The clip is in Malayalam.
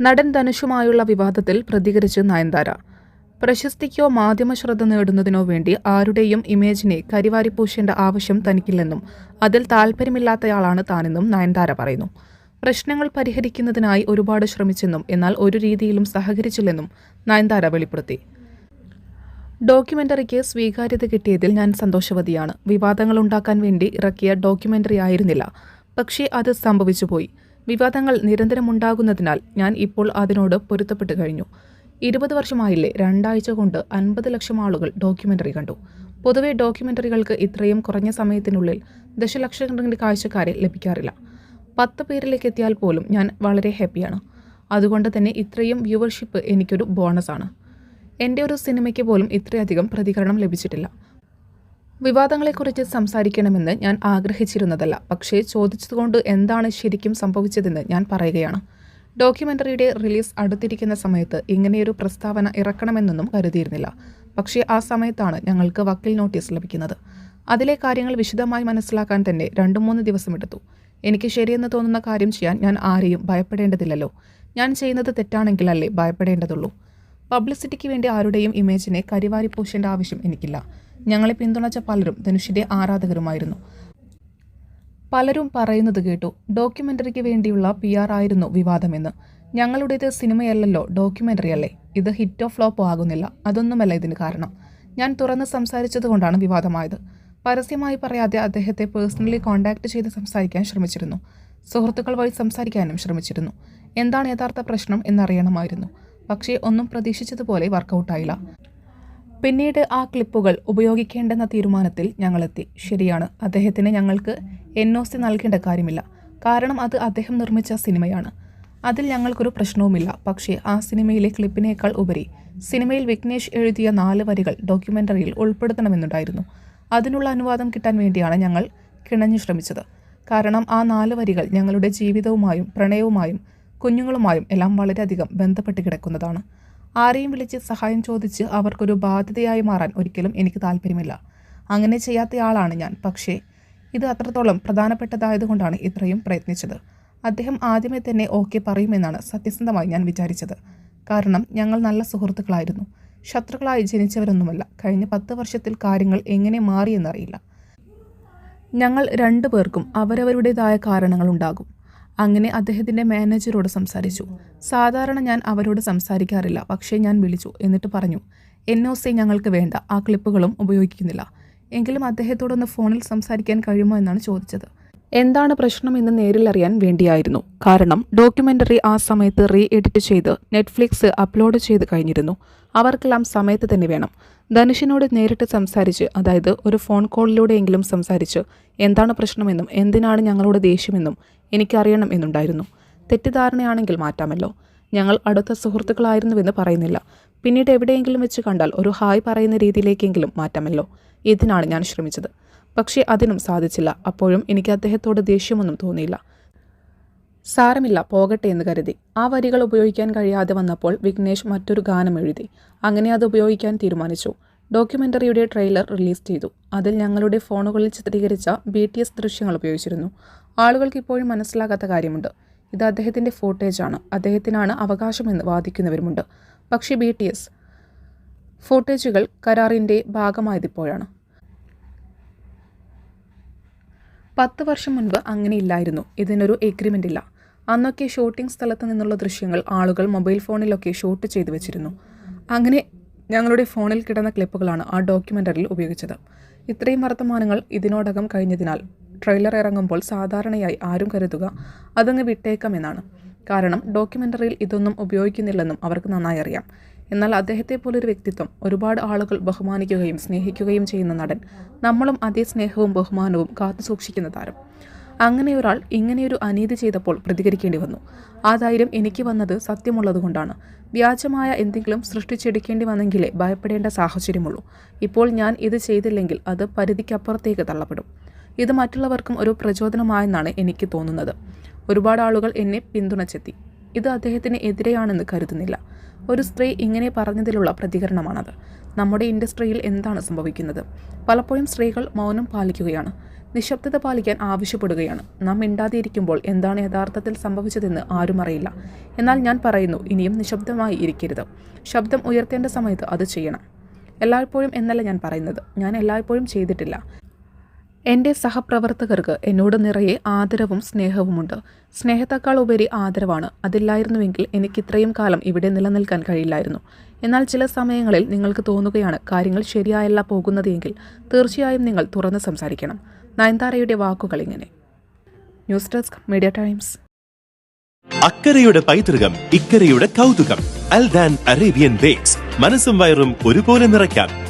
നടൻ ധനുഷുമായുള്ള വിവാദത്തിൽ പ്രതികരിച്ച് നയൻതാര. പ്രശസ്തിക്കോ മാധ്യമ ശ്രദ്ധ നേടുന്നതിനോ വേണ്ടി ആരുടെയും ഇമേജിനെ കരിവാരിപ്പൂശേണ്ട ആവശ്യം തനിക്കില്ലെന്നും അതിൽ താല്പര്യമില്ലാത്തയാളാണ് താനെന്നും നയൻതാര പറയുന്നു. പ്രശ്നങ്ങൾ പരിഹരിക്കുന്നതിനായി ഒരുപാട് ശ്രമിച്ചെന്നും എന്നാൽ ഒരു രീതിയിലും സഹകരിച്ചില്ലെന്നും നയൻതാര വെളിപ്പെടുത്തി. ഡോക്യുമെന്ററിക്ക് സ്വീകാര്യത കിട്ടിയതിൽ ഞാൻ സന്തോഷവതിയാണ്. വിവാദങ്ങൾ ഉണ്ടാക്കാൻ വേണ്ടി ഇറക്കിയ ഡോക്യുമെന്ററി ആയിരുന്നില്ല പക്ഷേ അത് സംഭവിച്ചുപോയി. വിവാദങ്ങൾ നിരന്തരമുണ്ടാകുന്നതിനാൽ ഞാൻ ഇപ്പോൾ അതിനോട് പൊരുത്തപ്പെട്ട് കഴിഞ്ഞു. ഇരുപത് വർഷമായില്ലേ രണ്ടാഴ്ച കൊണ്ട് അൻപത് ലക്ഷം ആളുകൾ ഡോക്യുമെന്ററി കണ്ടു. പൊതുവെ ഡോക്യുമെന്ററികൾക്ക് ഇത്രയും കുറഞ്ഞ സമയത്തിനുള്ളിൽ ദശലക്ഷക്കണക്കിന് കാഴ്ചക്കാരെ ലഭിക്കാറില്ല. പത്ത് പേരിലേക്ക് എത്തിയാൽ പോലും ഞാൻ വളരെ ഹാപ്പിയാണ്. അതുകൊണ്ട് തന്നെ ഇത്രയും വ്യൂവർഷിപ്പ് എനിക്കൊരു ബോണസാണ്. എന്റെ ഒരു സിനിമയ്ക്ക് പോലും ഇത്രയധികം പ്രതികരണം ലഭിച്ചിട്ടില്ല. വിവാദങ്ങളെക്കുറിച്ച് സംസാരിക്കണമെന്ന് ഞാൻ ആഗ്രഹിച്ചിരുന്നതല്ല. പക്ഷേ ചോദിച്ചതുകൊണ്ട് എന്താണ് ശരിക്കും സംഭവിച്ചതെന്ന് ഞാൻ പറയുകയാണ്. ഡോക്യുമെന്ററിയുടെ റിലീസ് അടുത്തിരിക്കുന്ന സമയത്ത് ഇങ്ങനെയൊരു പ്രസ്താവന ഇറക്കണമെന്നൊന്നും കരുതിയിരുന്നില്ല. പക്ഷേ ആ സമയത്താണ് ഞങ്ങൾക്ക് വക്കീൽ നോട്ടീസ് ലഭിക്കുന്നത്. അതിലെ കാര്യങ്ങൾ വിശദമായി മനസ്സിലാക്കാൻ തന്നെ രണ്ടു മൂന്ന് ദിവസം എടുത്തു. എനിക്ക് ശരിയെന്ന് തോന്നുന്ന കാര്യം ചെയ്യാൻ ഞാൻ ആരെയും ഭയപ്പെടേണ്ടതില്ലല്ലോ. ഞാൻ ചെയ്യുന്നത് തെറ്റാണെങ്കിലല്ലേ ഭയപ്പെടേണ്ടതുള്ളൂ. പബ്ലിസിറ്റിക്ക് വേണ്ടി ആരുടെയും ഇമേജിനെ കരിവാരി പൂശേണ്ട ആവശ്യം എനിക്കില്ല. ഞങ്ങളെ പിന്തുണച്ച പലരും ധനുഷിന്റെ ആരാധകരുമായിരുന്നു. പലരും പറയുന്നത് കേട്ടു ഡോക്യുമെന്ററിക്ക് വേണ്ടിയുള്ള പി ആർ ആയിരുന്നു വിവാദമെന്ന്. ഞങ്ങളുടേത് സിനിമയല്ലല്ലോ ഡോക്യുമെന്ററി അല്ലേ ഇത് ഹിറ്റോ ഫ്ലോപ്പോ ആകുന്നില്ല അതൊന്നുമല്ല ഇതിന് കാരണം. ഞാൻ തുറന്ന് സംസാരിച്ചതുകൊണ്ടാണ് വിവാദമായത്. പരസ്യമായി പറയാതെ അദ്ദേഹത്തെ പേഴ്സണലി കോൺടാക്ട് ചെയ്ത് സംസാരിക്കാൻ ശ്രമിച്ചിരുന്നു. സുഹൃത്തുക്കൾ വഴി സംസാരിക്കാനും ശ്രമിച്ചിരുന്നു. എന്താണ് യഥാർത്ഥ പ്രശ്നം എന്നറിയണമായിരുന്നു. പക്ഷേ ഒന്നും പ്രതീക്ഷിച്ചതുപോലെ വർക്കൗട്ടായില്ല. പിന്നീട് ആ ക്ലിപ്പുകൾ ഉപയോഗിക്കേണ്ടെന്ന തീരുമാനത്തിൽ ഞങ്ങളെത്തി. ശരിയാണ് അദ്ദേഹത്തിന് ഞങ്ങൾക്ക് എൻ ഒ സി നൽകേണ്ട കാര്യമില്ല. കാരണം അത് അദ്ദേഹം നിർമ്മിച്ച സിനിമയാണ്. അതിൽ ഞങ്ങൾക്കൊരു പ്രശ്നവുമില്ല. പക്ഷേ ആ സിനിമയിലെ ക്ലിപ്പിനേക്കാൾ ഉപരി സിനിമയിൽ വിഘ്നേഷ് എഴുതിയ നാല് വരികൾ ഡോക്യുമെന്ററിയിൽ ഉൾപ്പെടുത്തണമെന്നുണ്ടായിരുന്നു. അതിനുള്ള അനുവാദം കിട്ടാൻ വേണ്ടിയാണ് ഞങ്ങൾ കിണഞ്ഞു ശ്രമിച്ചത്. കാരണം ആ നാല് വരികൾ ഞങ്ങളുടെ ജീവിതവുമായും പ്രണയവുമായും കുഞ്ഞുങ്ങളുമായും എല്ലാം വളരെയധികം ബന്ധപ്പെട്ട് കിടക്കുന്നതാണ്. ആരെയും വിളിച്ച് സഹായം ചോദിച്ച് അവർക്കൊരു ബാധ്യതയായി മാറാൻ ഒരിക്കലും എനിക്ക് താല്പര്യമില്ല. അങ്ങനെ ചെയ്യാത്തയാളാണ് ഞാൻ. പക്ഷേ ഇത് അത്രത്തോളം പ്രധാനപ്പെട്ടതായതുകൊണ്ടാണ് ഇത്രയും പ്രയത്നിച്ചത്. അദ്ദേഹം ആദ്യമേ തന്നെ ഓക്കെ പറയുമെന്നാണ് സത്യസന്ധമായി ഞാൻ വിചാരിച്ചത്. കാരണം ഞങ്ങൾ നല്ല സുഹൃത്തുക്കളായിരുന്നു. ശത്രുക്കളായി ജനിച്ചവരൊന്നുമല്ല. കഴിഞ്ഞ പത്ത് വർഷത്തിൽ കാര്യങ്ങൾ എങ്ങനെ മാറിയെന്നറിയില്ല. ഞങ്ങൾ രണ്ടു പേർക്കും അവരവരുടേതായ കാരണങ്ങളുണ്ടാകും. അങ്ങനെ അദ്ദേഹത്തിന്റെ മാനേജരോട് സംസാരിച്ചു. സാധാരണ ഞാൻ അവരോട് സംസാരിക്കാറില്ല പക്ഷേ ഞാൻ വിളിച്ചു എന്നിട്ട് പറഞ്ഞു. എൻ ഒ സി ഞങ്ങൾക്ക് വേണ്ട ആ ക്ലിപ്പുകളും ഉപയോഗിക്കുന്നില്ല. എങ്കിലും അദ്ദേഹത്തോടൊന്ന് ഫോണിൽ സംസാരിക്കാൻ കഴിയുമോ? എന്നാണ് ചോദിച്ചത്. എന്താണ് പ്രശ്നം എന്ന് നേരിൽ അറിയാൻ വേണ്ടിയായിരുന്നു. കാരണം ഡോക്യുമെന്ററി ആ സമയത്ത് റീ എഡിറ്റ് ചെയ്ത് നെറ്റ്ഫ്ലിക്സ് അപ്ലോഡ് ചെയ്ത് കഴിഞ്ഞിരുന്നു. അവർക്കെല്ലാം സമയത്ത് തന്നെ വേണം. ധനുഷിനോട് നേരിട്ട് സംസാരിച്ച് അതായത് ഒരു ഫോൺ കോളിലൂടെയെങ്കിലും സംസാരിച്ച് എന്താണ് പ്രശ്നമെന്നും എന്തിനാണ് ഞങ്ങളുടെ ദേഷ്യമെന്നും എനിക്കറിയണം എന്നുണ്ടായിരുന്നു. തെറ്റിദ്ധാരണയാണെങ്കിൽ മാറ്റാമല്ലോ. ഞങ്ങൾ അടുത്ത സുഹൃത്തുക്കളായിരുന്നുവെന്ന് പറയുന്നില്ല. പിന്നീട് എവിടെയെങ്കിലും വെച്ച് കണ്ടാൽ ഒരു ഹായ് പറയുന്ന രീതിയിലേക്കെങ്കിലും മാറ്റാമല്ലോ. ഇതിനാണ് ഞാൻ ശ്രമിച്ചത്. പക്ഷേ അതിനും സാധിച്ചില്ല. അപ്പോഴും എനിക്ക് അദ്ദേഹത്തോട് ദേഷ്യമൊന്നും തോന്നിയില്ല. സാരമില്ല പോകട്ടെ എന്ന് കരുതി. ആ വരികൾ ഉപയോഗിക്കാൻ കഴിയാതെ വന്നപ്പോൾ വിഘ്നേഷ് മറ്റൊരു ഗാനം എഴുതി. അങ്ങനെ അത് ഉപയോഗിക്കാൻ തീരുമാനിച്ചു. ഡോക്യുമെന്ററിയുടെ ട്രെയിലർ റിലീസ് ചെയ്തു. അതിൽ ഞങ്ങളുടെ ഫോണുകളിൽ ചിത്രീകരിച്ച ബി ടി എസ് ദൃശ്യങ്ങൾ ഉപയോഗിച്ചിരുന്നു. ആളുകൾക്ക് ഇപ്പോഴും മനസ്സിലാകാത്ത കാര്യമുണ്ട്. ഇത് അദ്ദേഹത്തിന്റെ ഫോട്ടേജാണ്. അദ്ദേഹത്തിനാണ് അവകാശമെന്ന് വാദിക്കുന്നവരുമുണ്ട്. പക്ഷേ ബി ടി എസ് ഫോട്ടേജുകൾ കരാറിന്റെ ഭാഗമായതിപ്പോഴാണ്. പത്ത് വർഷം മുൻപ് അങ്ങനെ ഇല്ലായിരുന്നു ഇതിനൊരു എഗ്രിമെന്റ് ഇല്ല. അന്നൊക്കെ ഷൂട്ടിംഗ് സ്ഥലത്ത് നിന്നുള്ള ദൃശ്യങ്ങൾ ആളുകൾ മൊബൈൽ ഫോണിലൊക്കെ ഷൂട്ട് ചെയ്തു വെച്ചിരുന്നു. അങ്ങനെ ഞങ്ങളുടെ ഫോണിൽ കിടന്ന ക്ലിപ്പുകളാണ് ആ ഡോക്യുമെന്ററിയിൽ ഉപയോഗിച്ചത്. ഇത്രയും വർത്തമാനങ്ങൾ ഇതിനോടകം കഴിഞ്ഞതിനാൽ ട്രെയിലർ ഇറങ്ങുമ്പോൾ സാധാരണയായി ആരും കരുതുക അതങ്ങ് വിട്ടേക്കാം എന്നാണ്. കാരണം ഡോക്യുമെന്ററിയിൽ ഇതൊന്നും ഉപയോഗിക്കുന്നില്ലെന്നും അവർക്ക് നന്നായി അറിയാം. എന്നാൽ അദ്ദേഹത്തെ പോലൊരു വ്യക്തിത്വം ഒരുപാട് ആളുകൾ ബഹുമാനിക്കുകയും സ്നേഹിക്കുകയും ചെയ്യുന്ന നടൻ നമ്മളും അതേ സ്നേഹവും ബഹുമാനവും കാത്തു സൂക്ഷിക്കുന്ന താരം. അങ്ങനെ ഒരാൾ ഇങ്ങനെയൊരു അനീതി ചെയ്തപ്പോൾ പ്രതികരിക്കേണ്ടി വന്നു. ആ ധൈര്യം എനിക്ക് വന്നത് സത്യമുള്ളതുകൊണ്ടാണ്. വ്യാജമായ എന്തെങ്കിലും സൃഷ്ടിച്ചെടുക്കേണ്ടി വന്നെങ്കിലേ ഭയപ്പെടേണ്ട സാഹചര്യമുള്ളൂ. ഇപ്പോൾ ഞാൻ ഇത് ചെയ്തില്ലെങ്കിൽ അത് പരിധിക്കപ്പുറത്തേക്ക് തള്ളപ്പെടും. ഇത് മറ്റുള്ളവർക്കും ഒരു പ്രചോദനമായെന്നാണ് എനിക്ക് തോന്നുന്നത്. ഒരുപാട് ആളുകൾ എന്നെ പിന്തുണച്ചെത്തി. ഇത് അദ്ദേഹത്തിന് എതിരെയാണെന്ന് കരുതുന്നില്ല. ഒരു സ്ത്രീ ഇങ്ങനെ പറഞ്ഞതിലുള്ള പ്രതികരണമാണത്. നമ്മുടെ ഇൻഡസ്ട്രിയിൽ എന്താണ് സംഭവിക്കുന്നത്? പലപ്പോഴും സ്ത്രീകൾ മൗനം പാലിക്കുകയാണ്. നിശബ്ദത പാലിക്കാൻ ആവശ്യപ്പെടുകയാണ്. നാം മിണ്ടാതിരിക്കുമ്പോൾ എന്താണ് യഥാർത്ഥത്തിൽ സംഭവിച്ചതെന്ന് ആരും അറിയില്ല. എന്നാൽ ഞാൻ പറയുന്നു ഇനിയും നിശബ്ദമായി ഇരിക്കരുത്. ശബ്ദം ഉയർത്തേണ്ട സമയത്ത് അത് ചെയ്യണം. എല്ലായ്പ്പോഴും എന്നല്ല ഞാൻ പറയുന്നത്. ഞാൻ എല്ലായ്പ്പോഴും ചെയ്തിട്ടില്ല. എന്റെ സഹപ്രവർത്തകർക്ക് എന്നോട് നിറയെ ആദരവും സ്നേഹവുമുണ്ട്. സ്നേഹത്തെക്കാൾ ഉപരി ആദരവാണ്. അതില്ലായിരുന്നുവെങ്കിൽ എനിക്ക് ഇത്രയും കാലം ഇവിടെ നിലനിൽക്കാൻ കഴിയില്ലായിരുന്നു. എന്നാൽ ചില സമയങ്ങളിൽ നിങ്ങൾക്ക് തോന്നുകയാണ് കാര്യങ്ങൾ ശരിയായല്ല പോകുന്നതെങ്കിൽ തീർച്ചയായും നിങ്ങൾ തുറന്ന് സംസാരിക്കണം. നയൻതാരയുടെ വാക്കുകൾ ഇങ്ങനെ. News desk media times. അക്കരയുടെ പൈതൃകം ഇക്കരയുടെ കൗതുകം. Aldan Arabian bakes. മനസ്സും വയറും ഒരുപോലെ നിറയ്ക്കാം.